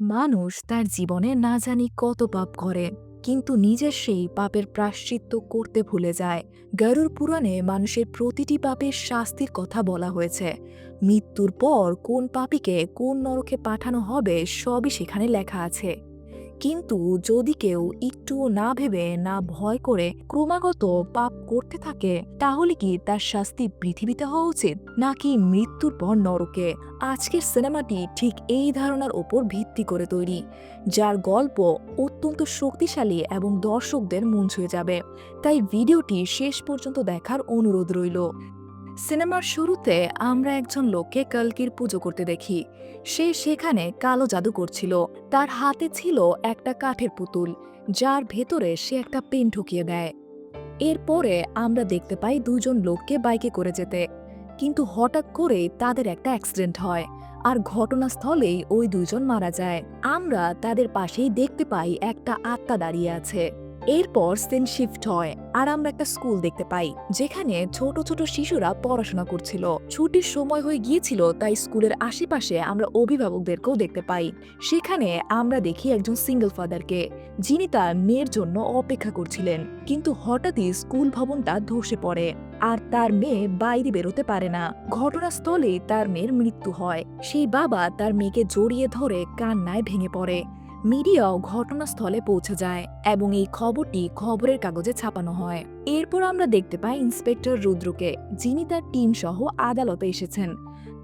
মানুষ তার জীবনে না জানি কত পাপ করে, কিন্তু নিজের সেই পাপের প্রাশ্চিত্য করতে ভুলে যায়। গরুর পুরাণে মানুষের প্রতিটি পাপের শাস্তির কথা বলা হয়েছে। মৃত্যুর পর কোন পাপিকে কোন নরকে পাঠানো হবে সবই সেখানে লেখা আছে। কিন্তু যদি কেউ একটুও না ভেবে, না ভয় করে ক্রমাগত পাপ করতে থাকে, তাহলে কি তার শাস্তি পৃথিবীতে হওয়া উচিত? নাকি মৃত্যুর পর নরকে? আজকের সিনেমাটি ঠিক এই ধারণার ওপর ভিত্তি করে তৈরি, যার গল্প অত্যন্ত শক্তিশালী এবং দর্শকদের মন ছুঁয়ে যাবে। তাই ভিডিওটি শেষ পর্যন্ত দেখার অনুরোধ রইল। সিনেমার শুরুতে আমরা একজন লোককে কলকির পুজো করতে দেখি। সে সেখানে কালো জাদু করছিল। তার হাতে ছিল একটা কাঠের পুতুল, যার ভেতরে সে একটা পেন ঢুকিয়ে দেয়। এরপরে আমরা দেখতে পাই দুজন লোককে বাইকে করে যেতে। কিন্তু হঠাৎ করেই তাদের একটা অ্যাক্সিডেন্ট হয় আর ঘটনাস্থলেই ওই দুজন মারা যায়। আমরা তাদের পাশেই দেখতে পাই একটা আত্মা দাঁড়িয়ে আছে। এরপর সেন শিফট হয় আর আমরা একটা স্কুল দেখতে পাই, যেখানে ছোট ছোট শিশুরা পড়াশোনা করছিল। ছুটির সময় হয়ে গিয়েছিল, তাই স্কুলের আশেপাশে আমরা অভিভাবকদেরকেও দেখতে পাই। সেখানে আমরা দেখি একজন সিঙ্গেল ফাদারকে যিনি তার মেয়ের জন্য অপেক্ষা করছিলেন। কিন্তু হঠাৎই স্কুল ভবনটা ধসে পড়ে আর তার মেয়ে বাইরে বেরোতে পারে না। ঘটনাস্থলে তার মেয়ের মৃত্যু হয়। সেই বাবা তার মেয়েকে জড়িয়ে ধরে কান্নায় ভেঙে পড়ে। মিডিয়াও ঘটনাস্থলে পৌঁছে যায় এবং এই খবরটি খবরের কাগজে ছাপানো হয়। এরপর আমরা দেখতে পাই ইন্সপেক্টর রুদ্রকে, যিনি তার টিম সহ আদালতে এসেছেন।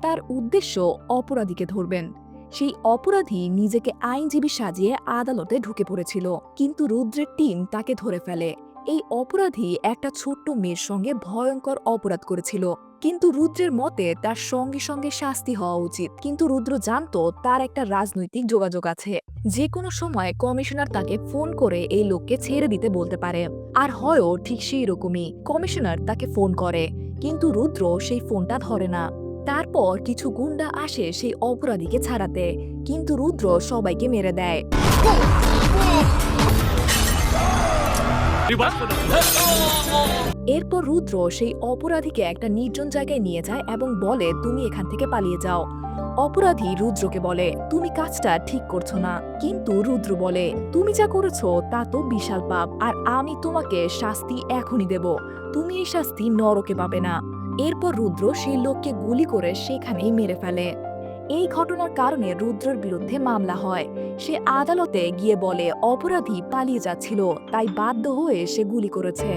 তার উদ্দেশ্য অপরাধীকে ধরবেন। সেই অপরাধী নিজেকে আইনজীবী সাজিয়ে আদালতে ঢুকে পড়েছিল। কিন্তু রুদ্রের টিম তাকে ধরে ফেলে। এই অপরাধী একটা ছোট্ট মেয়ের সঙ্গে ভয়ঙ্কর অপরাধ করেছিল। কিন্তু রুদ্রের মতে তার সঙ্গে সঙ্গে শাস্তি হওয়া উচিত। কিন্তু রুদ্র জানতো তার একটা রাজনৈতিক যোগাযোগ আছে। যে কোনো সময় কমিশনার তাকে ফোন করে এই লোককে ছেড়ে দিতে বলতে পারে। আর হয়ও ঠিক সেই রকমই কমিশনার তাকে ফোন করে। কিন্তু রুদ্র সেই ফোনটা ধরে না। তারপর কিছু গুন্ডা আসে সেই অপরাধীকে ছাড়াতে। কিন্তু রুদ্র সবাইকে মেরে দেয়। এরপর রুদ্র সেই অপরাধীকে একটা নির্জন জায়গায় নিয়ে যায় এবং বলে, তুমি এখান থেকে পালিয়ে যাও। অপরাধী রুদ্রকে বলে, তুমি কাজটা ঠিক করছ না। কিন্তু রুদ্র বলে, তুমি যা করেছ তা তো বিশাল পাপ, আর আমি তোমাকে শাস্তি এখনই দেব। তুমি এই শাস্তি নরকে পাবে না। এরপর রুদ্র সেই লোককে গুলি করে সেখানেই মেরে ফেলে। এই ঘটনার কারণে রুদ্রের বিরুদ্ধে মামলা হয়। সে আদালতে গিয়ে বলে, অপরাধী পালিয়ে যাচ্ছিল, তাই বাধ্য হয়ে সে গুলি করেছে।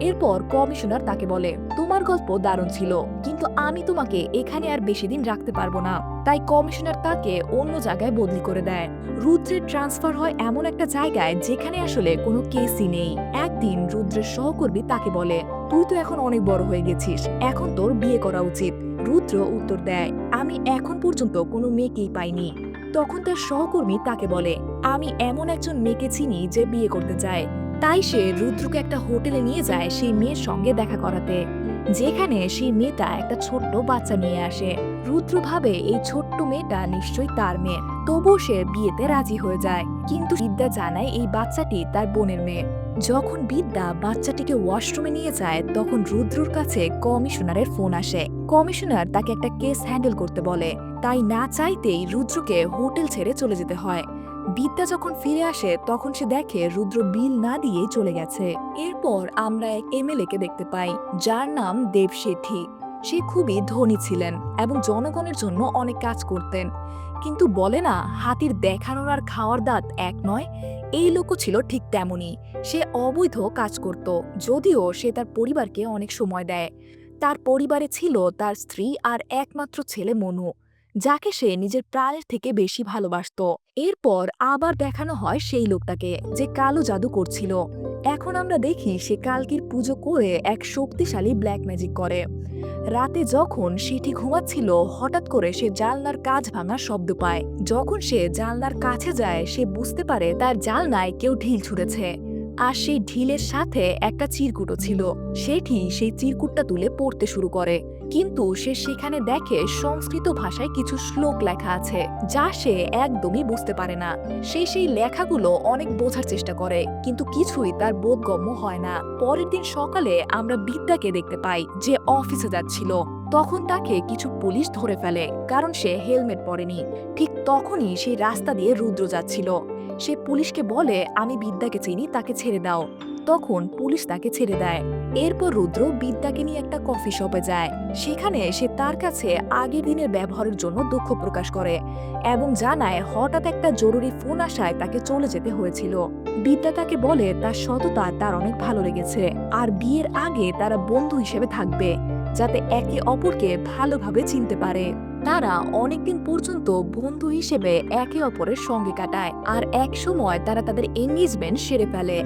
এরপর কমিশনার তাকে বলে, তোমার গল্প দারুণ ছিল, কিন্তু আমি তোমাকে এখানে আর বেশি দিন রাখতে পারব না। তাই কমিশনার তাকে অন্য জায়গায় বদলি করে দেয়। রুদ্রের ট্রান্সফার হয় এমন একটা জায়গায় যেখানে আসলে কোনো কেসই নেই। একদিন রুদ্রের সহকর্মী তাকে বলে, তুই তো এখন অনেক বড় হয়ে গেছিস, এখন তোর বিয়ে করা উচিত। রুদ্র উত্তর দেয়, আমি এখন পর্যন্ত কোনো মেয়েকেই পাইনি। তখন তার সহকর্মী তাকে বলে, আমি এমন একজন মেয়েকে চিনি যে বিয়ে করতে চায়। তাই সে রুদ্রকে একটা হোটেলে নিয়ে যায় সেই মেয়ের সঙ্গে দেখা করাতে, যেখানে সেই মেয়েটা একটা ছোট্ট বাচ্চা নিয়ে আসে। রুদ্র ভাবে এই ছোট্ট মেয়েটা নিশ্চয়ই তার মেয়ে, তবুও সে বিয়েতে রাজি হয়ে যায়। কিন্তু বিদ্যা জানায় এই বাচ্চাটি তার বোনের মেয়ে। যখন বিদ্যা বাচ্চাটিকে ওয়াশরুমে নিয়ে যায়, তখন রুদ্রর কাছে কমিশনারের ফোন আসে। কমিশনার তাকে একটা কেস হ্যান্ডেল করতে বলে। তাই না চাইতেই রুদ্রকে হোটেল ছেড়ে চলে যেতে হয়। বিদ্যা যখন ফিরে আসে, তখন সে দেখে রুদ্র বিল না দিয়েই চলে গেছে। এরপর আমরা এক এমএলএ কে দেখতে পাই, যার নাম দেব শেঠি সে খুবই ধনী ছিলেন এবং জনগণের জন্য অনেক কাজ করতেন। কিন্তু বলে না, হাতির দেখানোর আর খাওয়ার দাঁত এক নয়, এই লোকও ছিল ঠিক তেমনই। সে অবৈধ কাজ করত, যদিও সে তার পরিবারকে অনেক সময় দেয়। তার পরিবারে ছিল তার স্ত্রী আর একমাত্র ছেলে মনু, যাকে সে নিজের প্রাণের থেকে বেশি ভালোবাসত। এরপর আবার দেখানো হয় সেই লোকটাকে যে কালো জাদু করছিল। এখন আমরা দেখি সে কালকির পুজো করে এক শক্তিশালী ব্ল্যাক ম্যাজিক করে। রাতে যখন সেটি ঘুমাচ্ছিল, হঠাৎ করে সে জানলার কাজ ভাঙার শব্দ পায়। যখন সে জানলার কাছে যায়, সে বুঝতে পারে তার জানলায় কেউ ঢিল ছুঁড়েছে। আর সেই ঢিলের সাথে একটা চিরকুটও ছিল। সেটি সেই চিরকুটটা তুলে পড়তে শুরু করে। কিন্তু সে সেখানে দেখে সংস্কৃত ভাষায় কিছু শ্লোক লেখা আছে, যা সে একদমই বুঝতে পারে না। সে সেই লেখাগুলো অনেক বোঝার চেষ্টা করে, কিন্তু কিছুই তার বোধগম্য হয় না। পরের দিন সকালে আমরা বিদ্যাকে দেখতে পাই, যে অফিসে যাচ্ছিল। তখন তাকে কিছু পুলিশ ধরে ফেলে, কারণ সে হেলমেট পরেনি। ঠিক তখনই সেই রাস্তা দিয়ে রুদ্র যাচ্ছিল। সে পুলিশকে বলে, আমি বিদ্যাকে চিনি, তাকে ছেড়ে দাও। তখন পুলিশ তাকে ছেড়ে দেয়। এরপর রুদ্র বিদ্যাকে নিয়ে একটা কফি শপে যায়। সেখানে সে তার কাছে আগের দিনের ব্যবহারের জন্য দুঃখ প্রকাশ করে এবং জানায়, হঠাৎ একটা জরুরি ফোন আসায় তাকে চলে যেতে হয়েছিল। বিদ্যা তাকে বলে, তার সততা তার অনেক ভালো লেগেছে। আর বিয়ের আগে তারা বন্ধু হিসেবে থাকবে, যাতে একে অপরকে ভালোভাবে চিনতে পারে। তারা অনেকদিন পর্যন্ত বন্ধু হিসেবে একে অপরের সঙ্গে কাটায়, আর এক সময় তারা তাদের এঙ্গেজমেন্ট সেরে ফেলে।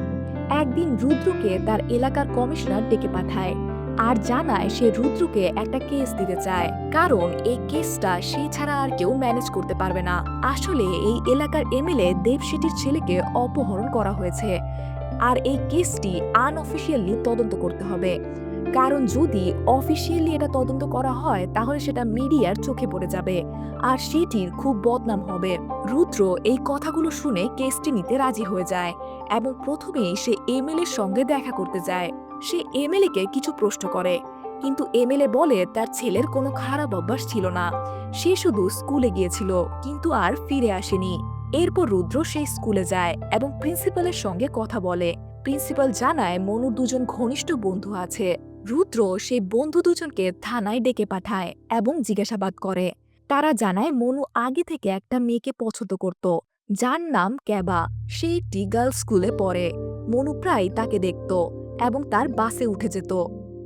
একদিন রুদ্রকে তার এলাকার কমিশনার ডেকে পাঠায়, আর জানায় সে রুদ্রকে একটা কেস দিতে চায়। কারণ এই কেসটা সে ছাড়া আর কেউ ম্যানেজ করতে পারবে না। আসলে এই এলাকার এমএলএ দেবশেটির ছেলেকে অপহরণ করা হয়েছে, আর এই কেসটি আনঅফিসিয়ালি তদন্ত করতে হবে। কারণ যদি অফিসিয়ালি এটা তদন্ত করা হয়, তাহলে সেটা মিডিয়ার চোখে পড়ে যাবে। আর সেটির খুব বদনাম হবে। রুদ্র এই কথাগুলো শুনে কেসটি নিতে রাজি হয়ে যায় এবং প্রথমেই সে এমএলএ এর সঙ্গে দেখা করতে যায়। সে এমএলএ কে কিছু প্রশ্ন করে, কিন্তু এমএলএ বলে তার ছেলের কোনো খারাপ অভ্যাস ছিল না। সে শুধু স্কুলে গিয়েছিল, কিন্তু আর ফিরে আসেনি। এরপর রুদ্র সেই স্কুলে যায় এবং প্রিন্সিপালের সঙ্গে কথা বলে। প্রিন্সিপাল জানায় মনুর দুজন ঘনিষ্ঠ বন্ধু আছে। রুদ্র সেই বন্ধু দুজনকে থানায় ডেকে পাঠায় এবং জিজ্ঞাসাবাদ করে। তারা জানায় মনু আগে থেকে একটা মেয়েকে পছন্দ করত, যার নাম ক্যাবা। সে একটি গার্লস স্কুলে পড়ে। মনু প্রায় তাকে দেখত এবং তার বাসে উঠে যেত।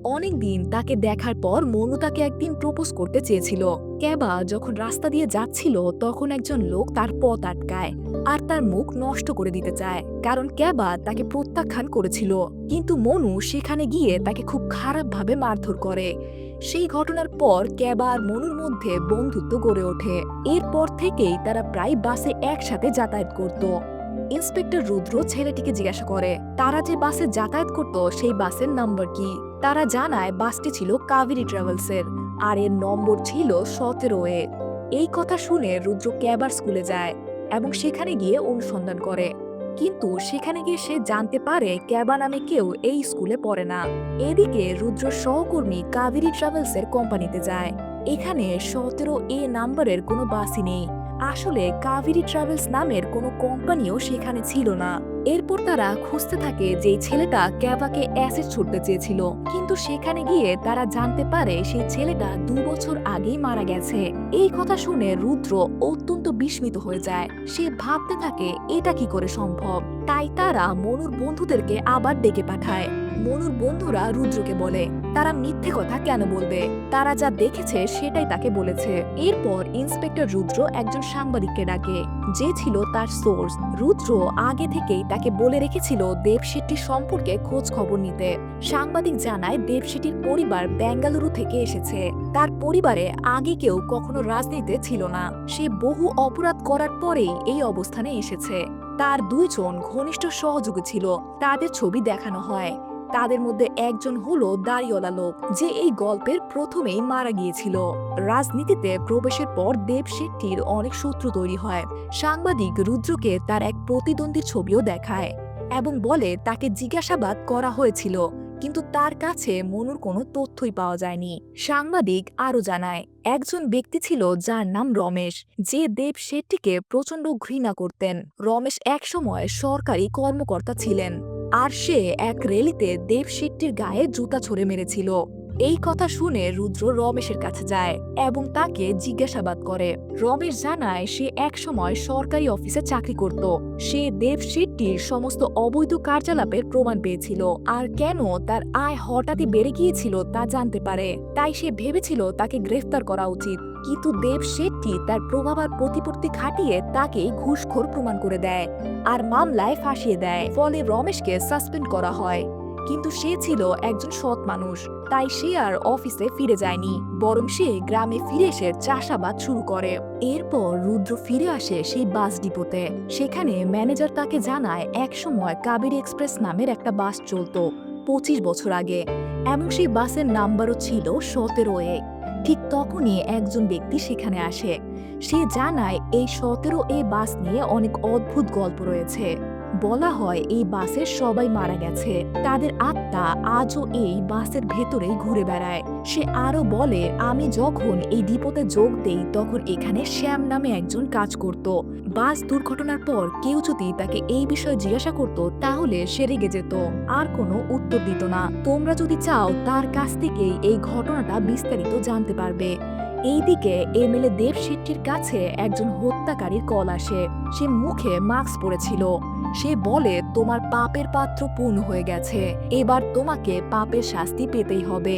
অনেকদিন তাকে দেখার পর মনু তাকে একদিন প্রপোজ করতে চেয়েছিল। ক্যাবা যখন রাস্তা দিয়ে যাচ্ছিল, তখন একজন লোক তার পথ আটকায় আর তার মুখ নষ্ট করে দিতে চায়। কারণ ক্যাবা তাকে প্রত্যাখ্যান করেছিল। কিন্তু মনু সেখানে গিয়ে তাকে খুব খারাপভাবে মারধর করে। সেই ঘটনার পর ক্যাবা আর মনুর মধ্যে বন্ধুত্ব গড়ে ওঠে। এরপর থেকেই তারা প্রায় বাসে একসাথে যাতায়াত করত। ইন্সপেক্টর রুদ্র ছেলেটিকে জিজ্ঞাসা করে, তারা যে বাসে যাতায়াত করত, সেই বাসের নাম্বার কি? তারা জানায়, বাসটি ছিল কাবেরী ট্রাভেলসের, আর এর নম্বর ছিল সতেরো এ। এই কথা শুনে রুদ্র ক্যাবার স্কুলে যায় এবং সেখানে গিয়ে অনুসন্ধান করে। কিন্তু সেখানে গিয়ে সে জানতে পারে ক্যাবা নামে কেউ এই স্কুলে পড়ে না। এদিকে রুদ্র সহকর্মী কাবেরী ট্রাভেলসের কোম্পানিতে যায়। এখানে সতেরো এ নাম্বারের কোনো বাসই নেই। আসলে কাবেরী ট্রাভেলস নামের কোনো কোম্পানিও সেখানে ছিল না। এরপর তারা খুঁজতে থাকে যে ছেলেটা ক্যাবাকে অ্যাসিড ছুটতে চেয়েছিল। কিন্তু সেখানে গিয়ে তারা জানতে পারে সেই ছেলেটা দু বছর আগেই মারা গেছে। এই কথা শুনে রুদ্র অত্যন্ত বিস্মিত হয়ে যায়। সে ভাবতে থাকে, এটা কি করে সম্ভব? তাই তারা মনুর বন্ধুদেরকে আবার ডেকে পাঠায়। মনুর বন্ধুরা রুদ্রকে বলে তারা মিথ্যে কথা কেন বলবে? তারা যা দেখেছে সেটাই তাকে বলেছে। এরপর ইন্সপেক্টর রুদ্র একজন সাংবাদিককে ডাকে। যে ছিল তার সোর্স। রুদ্র আগে থেকেই তাকে বলে রেখেছিল দেবশেট্টির সম্পর্কে খোঁজ খবর নিতে। সাংবাদিক জানায় দেবশেট্টির পরিবার বেঙ্গালুরু থেকে এসেছে। তার পরিবারে আগে কেউ কখনো রাজনীতিতে ছিল না। সে বহু অপরাধ করার পরেই এই অবস্থানে এসেছে। তার দুইজন ঘনিষ্ঠ সহযোগী ছিল। তাদের ছবি দেখানো হয়। তাদের মধ্যে একজন হলো দাড়িওয়ালা লোক, যে এই গল্পের প্রথমেই মারা গিয়েছিল। রাজনীতিতে প্রবেশের পর দেব শেট্টির অনেক শত্রু তৈরি হয়। সাংবাদিক রুদ্রকে তার এক প্রতিদ্বন্দ্বীর ছবিও দেখায় এবং বলে তাকে জিজ্ঞাসাবাদ করা হয়েছিল। কিন্তু তার কাছে মনুর কোনো তথ্যই পাওয়া যায়নি। সাংবাদিক আরও জানায়, একজন ব্যক্তি ছিল যার নাম রমেশ, যে দেব শেট্টিকে প্রচণ্ড ঘৃণা করতেন। রমেশ একসময় সরকারি কর্মকর্তা ছিলেন, আর সে এক রেলিতে দেব শেট্টির গায়ে জুতা ছড়ে মেরেছিল। এই কথা শুনে রুদ্র রমেশের কাছে যায় এবং তাকে জিজ্ঞাসাবাদ করে। রমেশ জানায় সে একসময় সরকারি অফিসে চাকরি করত। সে দেব শেট্টির সমস্ত অবৈধ কার্যালাপের প্রমাণ পেয়েছিল। আর কেন তার আয় হঠাৎই বেড়ে গিয়েছিল তা জানতে পারে। তাই সে ভেবেছিল তাকে গ্রেফতার করা উচিত। কিন্তু দেব শেট্টি তার প্রভাব আর প্রতিপত্তি খাটিয়ে তাকে ঘুষখোর প্রমাণ করে দেয়। আর মামলায় ফাঁসিয়ে দেয়। ফলে রমেশকে সাসপেন্ড করা হয়। কিন্তু সে ছিল একজন সৎ মানুষ, তাই সে আর অফিসে ফিরে যায়নি, বরং সে গ্রামে ফিরে এসে চাষাবাদ শুরু করে। এরপর রুদ্র ফিরে আসে সেই বাস ডিপোতে। সেখানে ম্যানেজার তাকে জানায়, একসময় কাবেরী এক্সপ্রেস নামের একটা বাস চলতো, পঁচিশ বছর আগে। এবং সেই বাসের নাম্বারও ছিল সতেরো এ। ঠিক তখনই একজন ব্যক্তি সেখানে আসে। সে জানায়, এই সতেরো এ বাস নিয়ে অনেক অদ্ভুত গল্প রয়েছে। বলা হয় এই বাসের সবাই মারা গেছে। তাদের আত্মা আজও এই বাসের ভেতরেই ঘুরে বেড়ায়। সে আরও বলে, আমি যখন এই ডিপোতে যোগ দেই, তখন এখানে শ্যাম নামে একজন কাজ করত। বাস দুর্ঘটনার পর কেউ যদি তাকে এই বিষয়ে জিজ্ঞাসা করত, তাহলে সে রেগে যেত। আর কোনো উত্তর দিত না। তোমরা যদি চাও, তার কাছ থেকেই এই ঘটনাটা বিস্তারিত জানতে পারবে। এইদিকে এম এমএলএ দেব শেট্টির কাছে একজন হত্যাকারীর কল আসে। সে মুখে মাস্ক পরেছিল। সে বলে তোমার পাপের পাত্র পূর্ণ হয়ে গেছে। এবার তোমাকে পাপের শাস্তি পেতেই হবে।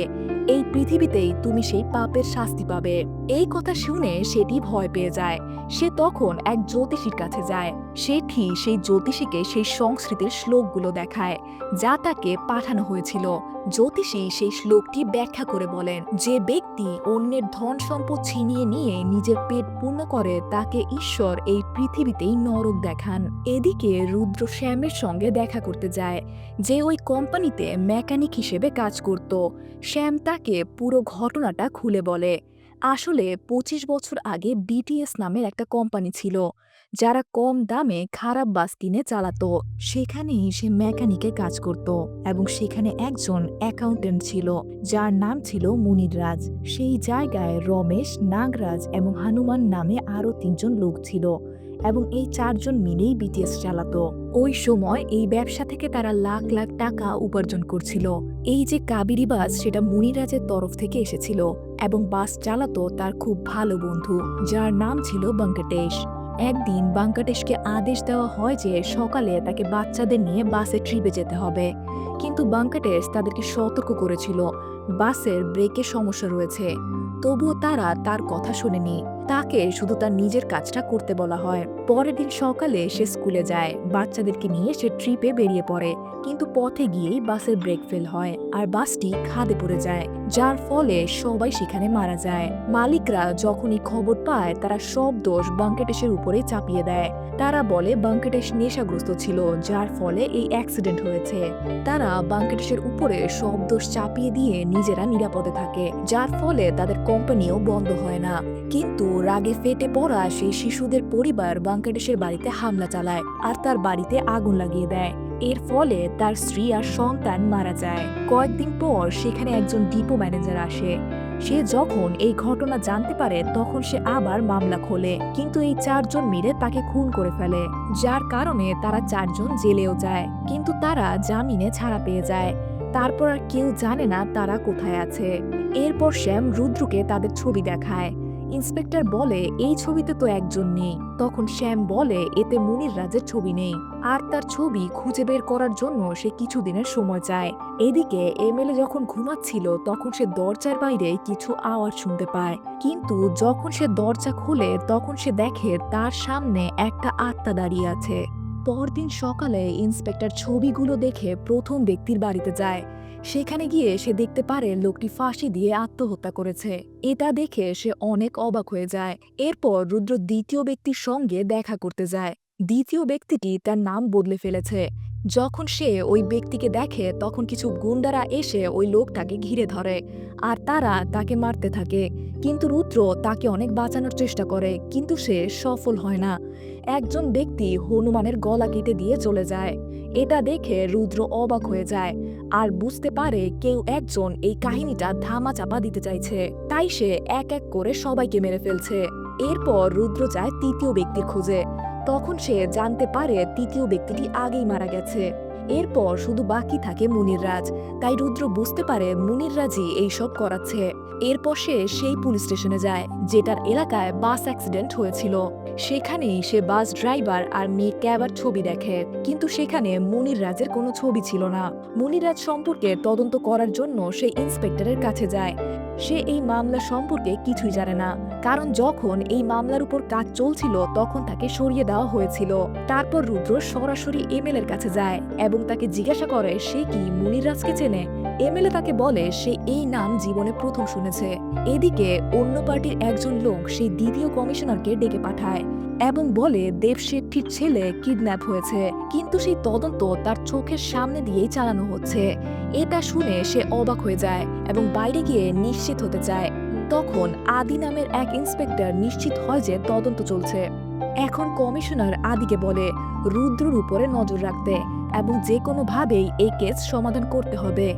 এই পৃথিবীতেই তুমি সেই পাপের শাস্তি পাবে। এই কথা শুনে সেটি ভয় পেয়ে যায়। সে তখন এক জ্যোতিষীর কাছে যায়। সেটি সেই জ্যোতিষীকে সেই সংস্কৃতির শ্লোকগুলো দেখায়, যা তাকে পাঠানো হয়েছিল। জ্যোতিষী সেই শ্লোকটি ব্যাখ্যা করে বলেন, যে ব্যক্তি অন্যের ধন সম্পদ ছিনিয়ে নিয়ে নিজের পেট পূর্ণ করে, তাকে ঈশ্বর এই পৃথিবীতেই নরক দেখান। এদিকে রুদ্র শ্যামের সঙ্গে দেখা করতে যায়, যে ওই কোম্পানিতে মেকানিক হিসেবে কাজ করত। শ্যাম তাকে পুরো ঘটনাটা খুলে বলে। আসলে পঁচিশ বছর আগে বিটিএস নামের একটা কোম্পানি ছিল, যারা কম দামে খারাপ বাস কিনে চালাতো। সেখানেই সে মেকানিকে কাজ করত এবং সেখানে একজন অ্যাকাউন্টেন্ট ছিল, যার নাম ছিল মুনির রাজ সেই জায়গায় রমেশ, নাগরাজ এবং হানুমান নামে আরও তিনজন লোক ছিল। এবং এই চারজন মিলেই বিটিএস চালাতো। ওই সময় এই ব্যবসা থেকে তারা লাখ লাখ টাকা উপার্জন করছিল। এই যে কাবেরী বাস, সেটা মুনিরাজের তরফ থেকে এসেছিল এবং বাস চালাতো তার খুব ভালো বন্ধু, যার নাম ছিল বাঙ্কটেশ। একদিন বাঙ্কাটেশকে আদেশ দেওয়া হয় যে সকালে তাকে বাচ্চাদের নিয়ে বাসে ট্রিপে যেতে হবে। কিন্তু বাঙ্কাটেশ তাদেরকে সতর্ক করেছিল। বাসের ব্রেকের সমস্যা রয়েছে। তবুও তারা তার কথা শোনেনি। তাকে শুধু তার নিজের কাজটা করতে বলা হয়। পরের দিন সকালে সে স্কুলে যায়। বাচ্চাদেরকে নিয়ে সে ট্রিপে বেরিয়ে পড়ে। কিন্তু পথে গিয়েই বাসের ব্রেক ফেল হয় আর বাসটি খাদে পড়ে যায়। যার ফলে সবাই সেখানে মারা যায়। মালিকরা যখন এই খবর পায়, তারা সব দোষ বাঙ্কেটেশের উপরে চাপিয়ে দেয়। তারা বলে বাঙ্কেটেশ নেশাগ্রস্ত ছিল, যার ফলে এই অ্যাক্সিডেন্ট হয়েছে। তারা বাঙ্কেটেশের উপরে সব দোষ চাপিয়ে দিয়ে নিজেরা নিরাপদে থাকে। যার ফলে তাদের কোম্পানিও বন্ধ হয় না। কিন্তু রাগে ফেটে পড়া সেই শিশুদের পরিবার বাঙ্কেটেশের বাড়িতে হামলা চালায় আর তার বাড়িতে আগুন লাগিয়ে দেয়। এর ফলে তার স্ত্রী আর সন্তান মারা যায়। কয়েকদিন পর সেখানে একজন ডিপো ম্যানেজার আসে। সে যখন এই ঘটনা জানতে পারে, তখন সে আবার মামলা খোলে। কিন্তু এই চারজন মিলে তাকে খুন করে ফেলে। যার কারণে তারা চারজন জেলেও যায়। কিন্তু তারা জামিনে ছাড়া পেয়ে যায়। তারপর আর কেউ জানে না তারা কোথায় আছে। এরপর শ্যাম রুদ্রকে তাদের ছবি দেখায়। ইন্সপেক্টর বলে, এই ছবিতে তো একজন নেই। তখন শ্যাম বলে, এতে মুনির রাজের ছবি নেই। আর তার ছবি খুঁজে বের করার জন্য সে কিছুদিনের সময় চায়। এদিকে এমএলএ যখন ঘুমাচ্ছিল, তখন সে দরজার বাইরে কিছু আওয়াজ শুনতে পায়। কিন্তু যখন সে দরজা খুলে, তখন সে দেখে তার সামনে একটা আত্মা দাঁড়িয়ে আছে। পরদিন সকালে ইন্সপেক্টর ছবিগুলো দেখে প্রথম ব্যক্তির বাড়িতে যায়। সেখানে গিয়ে সে দেখতে পারে লোকটি ফাঁসি দিয়ে আত্মহত্যা করেছে। এটা দেখে সে অনেক অবাক হয়ে যায়। এরপর রুদ্র দ্বিতীয় ব্যক্তির সঙ্গে দেখা করতে যায়। দ্বিতীয় ব্যক্তিটি তার নাম বদলে ফেলেছে। যখন সে ওই ব্যক্তিকে দেখে, তখন কিছু গুন্ডারা এসে ওই লোকটাকে ঘিরে ধরে। আর তারা তাকে মারতে থাকে। কিন্তু রুদ্র তাকে অনেক বাঁচানোর চেষ্টা করে, কিন্তু সে সফল হয় না। একজন ব্যক্তি হনুমানের গলা কেটে দিয়ে চলে যায়। এটা দেখে রুদ্র অবাক হয়ে যায়। আর বুঝতে পারে কেউ একজন এই কাহিনীটা ধামা চাপা দিতে চাইছে। তাই সে এক এক করে সবাইকে মেরে ফেলছে। এরপর রুদ্র যায় তৃতীয় ব্যক্তির খোঁজে। তখন সে জানতে পারে তৃতীয় ব্যক্তিটি আগেই মারা গেছে। এরপর শুধু বাকি থাকে মুনির রাজ। তাই রুদ্র বুঝতে পারে মুনির রাজই এইসব করাচ্ছে। এরপর সে সেই পুলিশ স্টেশনে যায়, যেটার এলাকায় বাস অ্যাক্সিডেন্ট হয়েছিল। সেখানেই সে বাস ড্রাইভার আর মেয়ে ক্যাবার ছবি দেখে। কিন্তু সেখানে মুনির রাজের কোনো ছবি ছিল না। মুনির রাজ সম্পর্কে তদন্ত করার জন্য সে ইন্সপেক্টরের কাছে যায়। সে এই মামলা সম্পর্কে কিছুই জানে না। কারণ যখন এই মামলার উপর কাজ চলছিল, তখন তাকে সরিয়ে দেওয়া হয়েছিল। তারপর রুদ্র সরাসরি এমএল এর কাছে যায় এবং তাকে জিজ্ঞাসা করে, সে কি মুনির রাজকে চেনে? এমএলএ তাকে বলে সে এই নাম জীবনে প্রথম শুনেছে। এদিকে অন্য পার্টির একজন লোক সেই দ্বিতীয় কমিশনারকে ডেকে পাঠায় এবং বলে দেব শেট্টির ছেলে কিডন্যাপ হয়েছে, কিন্তু সেই তদন্ত তার চোখের সামনে দিয়েই চালানো হচ্ছে। এটা শুনে সে অবাক হয়ে যায় এবং বাইরে গিয়ে নিশ্চিত হতে চায়। তখন আদি নামের এক ইন্সপেক্টর নিশ্চিত হয় যে তদন্ত চলছে। এখন কমিশনার আদিকে বলে, রুদ্রর উপরে নজর রাখতে এবং যে কোনোভাবেই এই কেস সমাধান করতে হবে।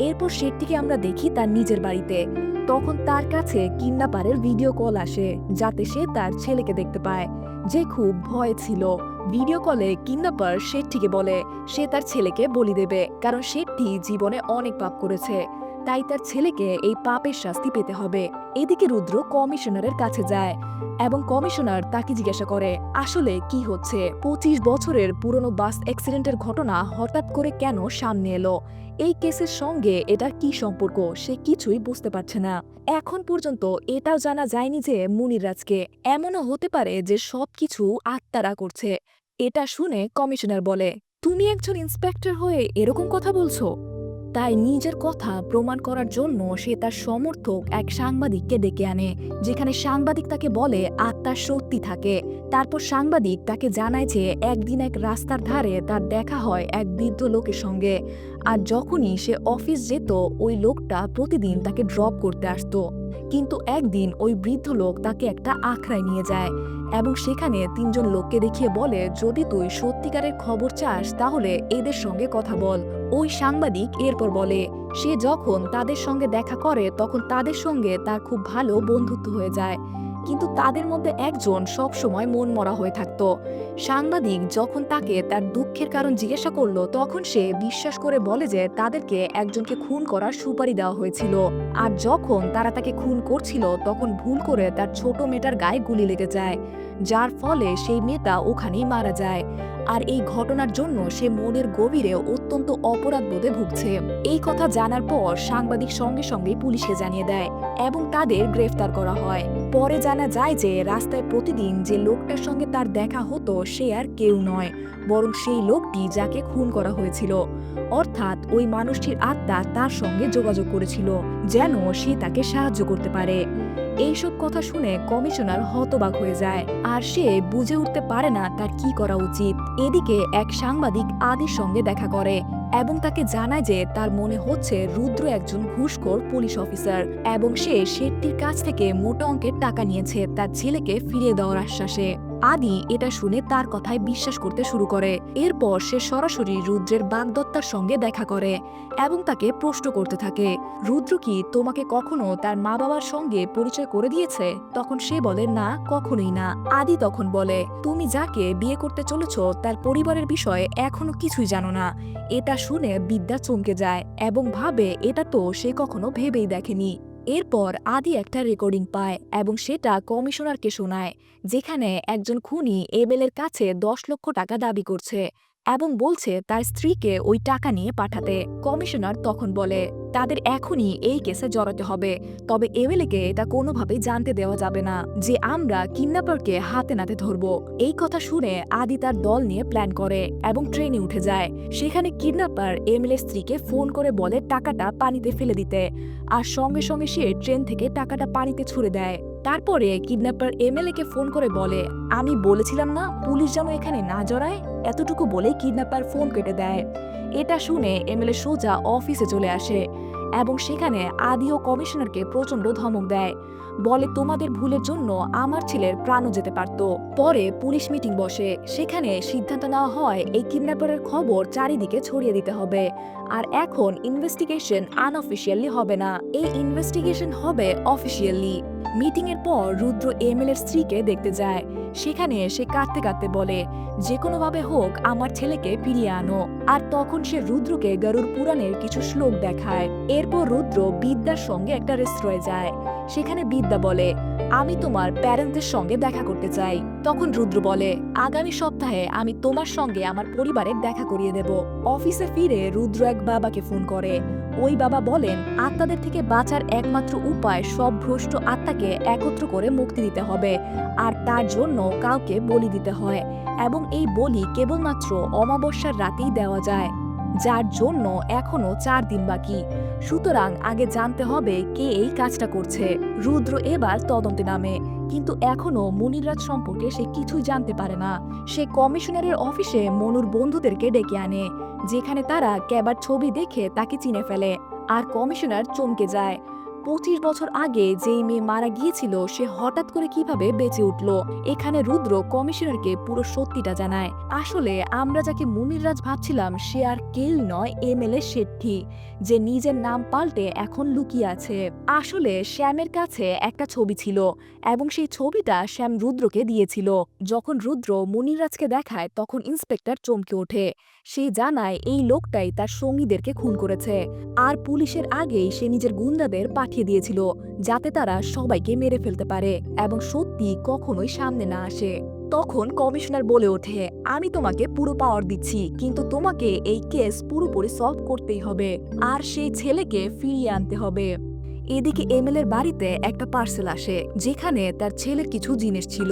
এরপর শেঠটিকে আমরা দেখি তার নিজের বাড়িতে। তখন তার কাছে কিন্নাপারের ভিডিও কল আসে, যাতে সে তার ছেলেকে দেখতে পায়। যে খুব ভয় ছিল। ভিডিও কলে কিন্নাপার শেঠটিকে বলে, সে তার ছেলেকে বলি দেবে, কারণ শেঠটি জীবনে অনেক পাপ করেছে। তাই তার ছেলেকে এই পাপের শাস্তি পেতে হবে। এদিকে রুদ্র কমিশনারের কাছে যায় এবং কমিশনার তাকে জিজ্ঞাসা করে, আসলে কি হচ্ছে? পঁচিশ বছরের পুরনো বাস অ্যাক্সিডেন্টের ঘটনা হঠাৎ করে কেন সামনে এলো? এই কেসের সঙ্গে এটা কি সম্পর্ক? সে কিছুই বুঝতে পারছে না। এখন পর্যন্ত এটাও জানা যায়নি যে মুনিরাজকে। এমনও হতে পারে যে সবকিছু আত্মারা করছে। এটা শুনে কমিশনার বলে, তুমি একজন ইন্সপেক্টর হয়ে এরকম কথা বলছো? তাই নিজের কথা প্রমাণ করার জন্য সে তার সমর্থক এক সাংবাদিককে ডেকে আনে, যেখানে সাংবাদিক তাকে বলে আত্মার সত্যি থাকে। তারপর সাংবাদিক তাকে জানায় যে একদিন এক রাস্তার ধারে তার দেখা হয় এক বৃদ্ধ লোকের সঙ্গে। আর যখনই সে অফিস যেত, ওই লোকটা প্রতিদিন তাকে ড্রপ করতে আসতো। কিন্তু একদিন ওই বৃদ্ধ লোক তাকে একটা আখড়ায় নিয়ে যায় এবং সেখানে তিনজন লোককে দেখিয়ে বলে, যদি তুই সত্যিকারের খবর চাস, তাহলে এদের সঙ্গে কথা বল। ওই সাংবাদিক এরপর বলে, সে যখন তাদের সঙ্গে দেখা করে, তখন তাদের সঙ্গে তার খুব ভালো বন্ধুত্ব হয়ে যায়। কিন্তু তাদের মধ্যে একজন সবসময় মন মরা হয়ে থাকত। সাংবাদিক যখন তাকে তার দুঃখের কারণ জিজ্ঞাসা করল, তখন সে বিশ্বাস করে বলে যে তাদেরকে একজনকে খুন করার সুপারি দেওয়া হয়েছিল। আর যখন তারা তাকে খুন করছিল, তখন ভুল করে তার ছোট মেয়েটার গায়ে গুলি লেগে যায়, যার ফলে সেই মেয়েটা ওখানেই মারা যায়। আর এই ঘটনার জন্য সে মনের গভীরে অত্যন্ত অপরাধ বোধে ভুগছে। এই কথা জানার পর সাংবাদিক সঙ্গে সঙ্গে পুলিশকে জানিয়ে দেয় এবং তাদের গ্রেফতার করা হয়। পরে জানা যায় যে রাস্তায় প্রতিদিন যে লোকটার সঙ্গে তার দেখা হতো সে আর কেউ নয়, বরং সেই লোকটি যাকে খুন করা হয়েছিল। অর্থাৎ ওই মানুষটির আত্মা তার সঙ্গে যোগাযোগ করেছিল, যেন সে তাকে সাহায্য করতে পারে। এইসব কথা শুনে কমিশনার হতবাক হয়ে যায়। আর সে বুঝে উঠতে পারে না তার কি করা উচিত। এদিকে এক সাংবাদিক আদির সঙ্গে দেখা করে এবং তাকে জানায় যে তার মনে হচ্ছে রুদ্র একজন ঘুষখোর পুলিশ অফিসার এবং সে শেঠটির কাছ থেকে মোটা অঙ্কের টাকা নিয়েছে। তার ছেলেকে ফিরিয়ে দেওয়ার আশ্বাসে। আদি এটা শুনে তার কথায় বিশ্বাস করতে শুরু করে। এরপর সে সরাসরি রুদ্রের বাগদত্তার সঙ্গে দেখা করে এবং তাকে প্রশ্ন করতে থাকে, রুদ্র কি তোমাকে কখনো তার মা বাবার সঙ্গে পরিচয় করে দিয়েছে? তখন সে বলে, না, কখনোই না। আদি তখন বলে, তুমি যাকে বিয়ে করতে চলেছ তার পরিবারের বিষয়ে এখনও কিছুই জানো না। এটা শুনে বিদ্যা চমকে যায় এবং ভাবে, এটা তো সে কখনো ভেবেই দেখেনি। এরপর আদি একটা রেকর্ডিং পায় এবং সেটা কমিশনারকে শোনায়, যেখানে একজন খুনি এবেলের কাছে দশ লক্ষ টাকা দাবি করছে। এবং বলছে তার স্ত্রীকে ওই টাকা নিয়ে পাঠাতে। কমিশনার তখন বলে, তাদের এখনই এই কেসে জড়াতে হবে। তবে এবেলেকে এটা কোনোভাবেই জানতে দেওয়া যাবে না যে আমরা কিডন্যাপারকে হাতে নাতে ধরব। এই কথা শুনে আদি তার দল নিয়ে প্ল্যান করে এবং ট্রেনে উঠে যায়। সেখানে কিডন্যাপার এমএলএ স্ত্রীকে ফোন করে বলে টাকাটা পানিতে ফেলে দিতে। আর সঙ্গে সঙ্গে সে ট্রেন থেকে টাকাটা পানিতে ছুড়ে দেয়। তারপরে কিডন্যাপার এমএলএ কে ফোন করে বলে, আমি বলেছিলাম না পুলিশ যেন এখানে না জড়ায়? এতটুকু বলে কিডন্যাপার ফোন কেটে দেয়। এটা শুনে এমএলএ সোজা অফিসে চলে আসে এবং সেখানে আদিও কমিশনারকে প্রচণ্ড ধমক দেয়। বলে তোমাদের ভুলের জন্য আমার ছেলের প্রাণও যেতে পারত। পরে পুলিশ মিটিং বসে। সেখানে সিদ্ধান্ত নেওয়া হয়, এই কিডন্যাপারের খবর চারিদিকে ছড়িয়ে দিতে হবে। আর এখন ইনভেস্টিগেশন আনঅফিসিয়ালি হবে না। এই ইনভেস্টিগেশন হবে অফিসিয়ালি মিটিং এর পর রুদ্র এমএল এর স্ত্রীকে দেখতে যায়। সেখানে সে কাঁদতে কাঁদতে বলে, যে কোনোভাবে হোক আমার ছেলেকে ফিরিয়ে আনো। আর তখন সে রুদ্রকে গরুর পুরাণের কিছু শ্লোক দেখায়। এরপর রুদ্র বিদ্যার সঙ্গে একটা রেস্টুরেন্টে যায়। সেখানে বিদ্যা বলে, আমি তোমার প্যারেন্টদের সঙ্গে দেখা করতে চাই। তখন রুদ্র বলে, আগামী সপ্তাহে আমি তোমার সঙ্গে আমার পরিবারের দেখা করিয়ে দেব। অফিসে ফিরে রুদ্র এক বাবাকে ফোন করে। ওই বাবা বলেন, আত্মাদের থেকে বাঁচার একমাত্র উপায় সব ভ্রষ্ট আত্মাকে একত্র করে মুক্তি দিতে হবে, আর তার জন্য কাউকে বলি দিতে হয়। এবং এই বলি কেবলমাত্র অমাবস্যার রাতেই দেওয়া যায়। যার জন্য এখনও চার দিন বাকি। সুতরাং আগে জানতে হবে কে এই কাজটা করছে। রুদ্র এবার তদন্তে নামে। কিন্তু এখনও মনিরাজ সম্পর্কে সে কিছুই জানতে পারে না। সে কমিশনারের অফিসে মনুর বন্ধুদেরকে ডেকে আনে, যেখানে তারা ক্যাবার ছবি দেখে তাকে চিনে ফেলে। আর কমিশনার চমকে যায়। পঁচিশ বছর আগে যেই মেয়ে মারা গিয়েছিল, সে হঠাৎ করে কীভাবে বেঁচে উঠল? এখানে রুদ্র কমিশনারকে পুরো সত্যিটা জানায়। আসলে আমরা যাকে মুনির রাজ ভাবছিলাম, সে আর কেউ নয় এমএলএ শেট্টি যে নিজের নাম পাল্টে এখন লুকিয়ে আছে। আসলে শ্যামের কাছে একটা ছবি ছিল এবং সেই ছবিটা শ্যাম রুদ্রকে দিয়েছিল। যখন রুদ্র মুনিরাজকে দেখায়, তখন ইন্সপেক্টর চমকে ওঠে। সে জানায় এই লোকটাই তার সঙ্গীদেরকে খুন করেছে। আর পুলিশের আগেই সে নিজের গুন্ডাদের পাঠিয়ে দিয়েছিল, যাতে তারা সবাইকে মেরে ফেলতে পারে এবং সত্যি কখনোই সামনে না আসে। তখন কমিশনার বলে ওঠে, আমি তোমাকে পুরো পাওয়ার দিচ্ছি, কিন্তু তোমাকে এই কেস পুরোপুরি সলভ করতেই হবে, আর সেই ছেলেকে ফিরিয়ে আনতে হবে। এদিকে এমএলএর বাড়িতে একটা পার্সেল আসে, যেখানে তার ছেলের কিছু জিনিস ছিল।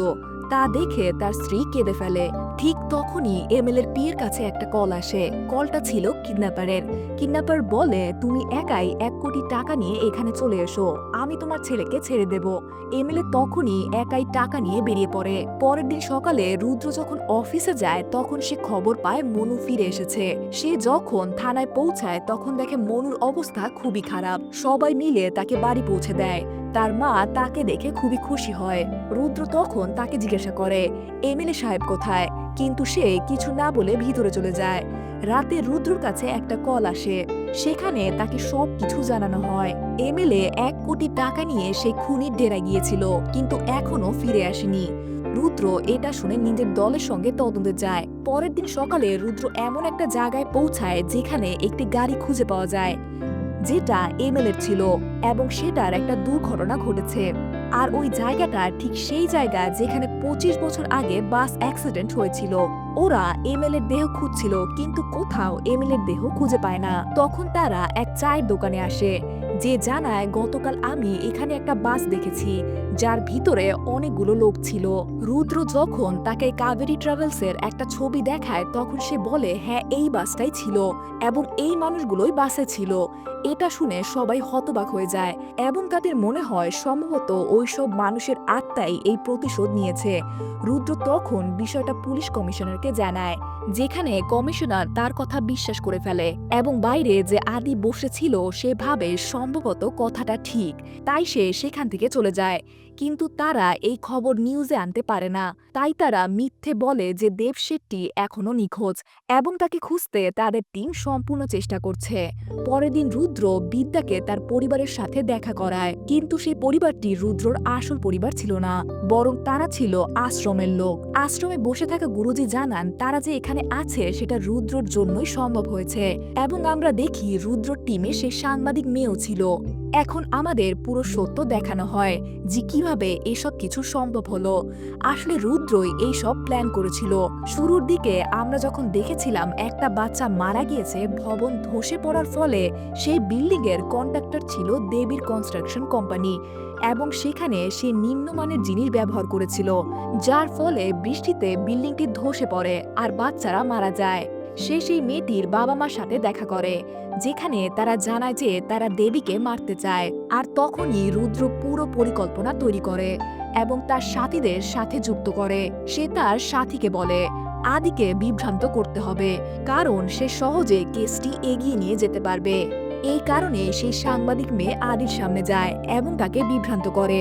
তা দেখে তার স্ত্রী কেঁদে ফেলে। ঠিক তখনই এমএলএর পিয়ের কাছে একটা কল আসে। কলটা ছিল কিডন্যাপারের। কিডন্যাপার বলে, তুমি একাই এক কোটি টাকা নিয়ে এখানে চলে এসো। আমি তোমার ছেলেকে ছেড়ে দেব। এমএলএ তখনই একাই টাকা নিয়ে বেরিয়ে পড়ে। পরের দিন সকালে রুদ্র যখন অফিসে যায়, তখন সে খবর পায় মনু ফিরে এসেছে। সে যখন থানায় পৌঁছায়, তখন দেখে মনুর অবস্থা খুবই খারাপ। সবাই মিলে তাকে বাড়ি পৌঁছে দেয়। তার মা তাকে দেখে খুবই খুশি হয়। রুদ্র তখন তাকে জিজ্ঞাসা করে, এমএলএ সাহেব কোথায়? কিন্তু সে কিছু না বলে ভিতরে চলে যায়। রাতে রুদ্রর কাছে একটা কল আসে। সেখানে তাকে সব কিছু জানানো হয়। এমএলএ এক কোটি টাকা নিয়ে সে খুনির ডেরা গিয়েছিল, কিন্তু এখনও ফিরে আসেনি। রুদ্র এটা শুনে নিজের দলের সঙ্গে তদন্তে যায়। পরের দিন সকালে রুদ্র এমন একটা জায়গায় পৌঁছায় যেখানে একটি গাড়ি খুঁজে পাওয়া যায়, যেটা এমএলএর ছিল এবং সেটার একটা দুর্ঘটনা ঘটেছে। আর ওই জায়গাটা ঠিক সেই জায়গা যেখানে পঁচিশ বছর আগে বাস অ্যাক্সিডেন্ট হয়েছিল। ওরা এমএলএ এর দেহ খুঁজছিল, কিন্তু কোথাও এমএলএ এর দেহ খুঁজে পায় না। তখন তারা এক চায়ের দোকানে আসে। যে জানায়, গতকাল আমি এখানে একটা বাস দেখেছি, যার ভিতরে অনেকগুলো লোক ছিল। রুদ্র যখন তাকে কাবেরী ট্রাভেলসের একটা ছবি দেখায়, তখন সে বলে হ্যাঁ এই বাসটাই ছিল এবং এই মানুষগুলোই বাসে ছিল। এটা শুনে সবাই হতবাক হয়ে যায়। এবং তাদের মনে হয় সম্ভবত ওই সব মানুষের আত্মাই এই প্রতিশোধ নিয়েছে। রুদ্র তখন বিষয়টা পুলিশ কমিশনারকে জানায়, যেখানে কমিশনার তার কথা বিশ্বাস করে ফেলে এবং বাইরে যে আদি বসেছিল সে ভাবে সম্ভবত কথাটা ঠিক, তাই সে সেখান থেকে চলে যায়। কিন্তু তারা এই খবর নিউজে আনতে পারে না। তাই তারা মিথ্যে বলে যে দেব শেট্টি এখনও নিখোঁজ এবং তাকে খুঁজতে তাদের টিম সম্পূর্ণ চেষ্টা করছে। পরের দিন রুদ্র বিদ্যাকে তার পরিবারের সাথে দেখা করায়। কিন্তু সেই পরিবারটি রুদ্রর আসল পরিবার ছিল না, বরং তারা ছিল আশ্রমের লোক। আশ্রমে বসে থাকা গুরুজি জানান, তারা যে এখানে আছে সেটা রুদ্রর জন্যই সম্ভব হয়েছে। এবং আমরা দেখি রুদ্রর টিমে সে সাংবাদিক মেয়েও ছিল। এখন আমাদের পুরো সত্য দেখানো হয় যে কীভাবে এসব কিছু সম্ভব হলো। আসলে রুদ্রই এইসব প্ল্যান করেছিল। শুরুর দিকে আমরা যখন দেখেছিলাম একটা বাচ্চা মারা গিয়েছে, ভবন ধসে পড়ার ফলে সেই বিল্ডিং এর কন্ট্রাক্টর ছিল দেবীর কনস্ট্রাকশন কোম্পানি এবং সেখানে সে নিম্নমানের জিনিস ব্যবহার করেছিল, যার ফলে বৃষ্টিতে বিল্ডিংটি ধসে পড়ে আর বাচ্চারা মারা যায়। সে সেই মেয়েটির বাবা মার সাথে দেখা করে। যেখানে তারা জানায় যে তারা দেবীকে মারতে চায়। আর তখনই রুদ্র পুরো পরিকল্পনা তৈরি করে এবং তার সাথীদের সাথে যুক্ত করে। সে তার সাথীকে বলে, আদিকে বিভ্রান্ত করতে হবে, কারণ সে সহজে কেসটি এগিয়ে নিয়ে যেতে পারবে। এই কারণে সেই সাংবাদিক মেয়ে আদির সামনে যায় এবং তাকে বিভ্রান্ত করে।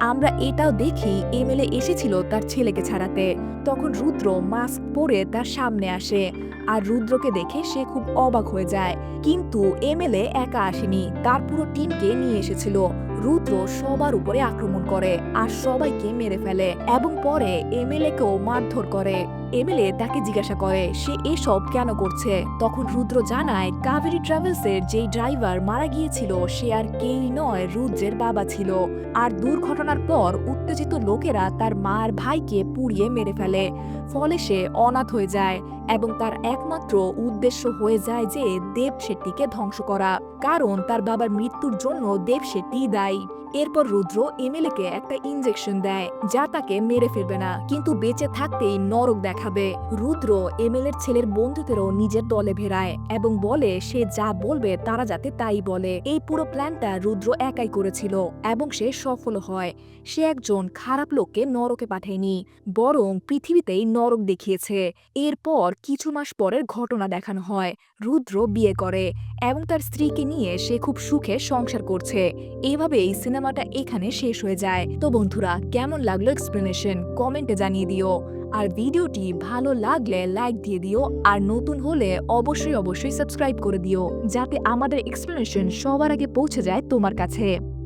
আমরা এটাও দেখি, এমএলএ এসেছিল তার ছেলেকে ছাড়াতে। তখন রুদ্র মাস্ক পরে তার সামনে আসে আর রুদ্রকে দেখে সে খুব অবাক হয়ে যায়। কিন্তু এমএলএ একা আসেনি, তার পুরো টিমকে নিয়ে এসেছিল। রুদ্র সবার উপরে আক্রমণ করে আর সবাইকে মেরে ফেলে এবং পরে এমএলএ কেও মারধর করে। এমএলএ তাকে জিজ্ঞাসা করে, সে এসব কেন করছে? তখন রুদ্র জানায় কাবেরী ট্রাভেলসের যেই ড্রাইভার মারা গিয়েছিল, সে আর কেউই নয়, রুদ্রের বাবা ছিল। আর দুর্ঘটনার পর উত্তেজিত লোকেরা তার মার ভাইকে পুড়িয়ে মেরে ফেলে। ফলে সে অনাথ হয়ে যায়। এবং তার একমাত্র উদ্দেশ্য হয়ে যায় যে দেব শেট্টিকে ধ্বংস করা, কারণ তার বাবার মৃত্যুর জন্য দেব শেট্টি দায়ী। এরপর রুদ্র এমএলএকে একটা ইনজেকশন দেয়, যা তাকে মেরে ফেলবে না, কিন্তু বেঁচে থাকতেই নরক দেখাবে। রুদ্র এমএলএর ছেলের বন্ধুদেরও নিজের দলে ভেড়ায় এবং বলে সে যা বলবে তারা যাতে তাই বলে। এই পুরো প্ল্যানটা রুদ্র একাই করেছিল এবং সে সফল হয়। সে একজন খারাপ লোককে নরকে পাঠায়নি বরং পৃথিবীতেই নরক দেখিয়েছে। এরপর কিছু মাস পরের ঘটনা দেখানো হয়। রুদ্র বিয়ে করে এবং তার স্ত্রীকে নিয়ে সে খুব সুখে সংসার করছে। এইভাবে এই সিনেমাটা এখানে শেষ হয়ে যায়। তো বন্ধুরা, কেমন লাগল এক্সপ্লেনেশন? কমেন্টে জানিয়ে দিও। আর ভিডিওটি ভালো লাগলে লাইক দিয়ে দিও। আর নতুন হলে অবশ্যই অবশ্যই সাবস্ক্রাইব করে দিও। যাতে আমাদের এক্সপ্লেনেশন সবার আগে পৌঁছে যায় তোমার কাছে।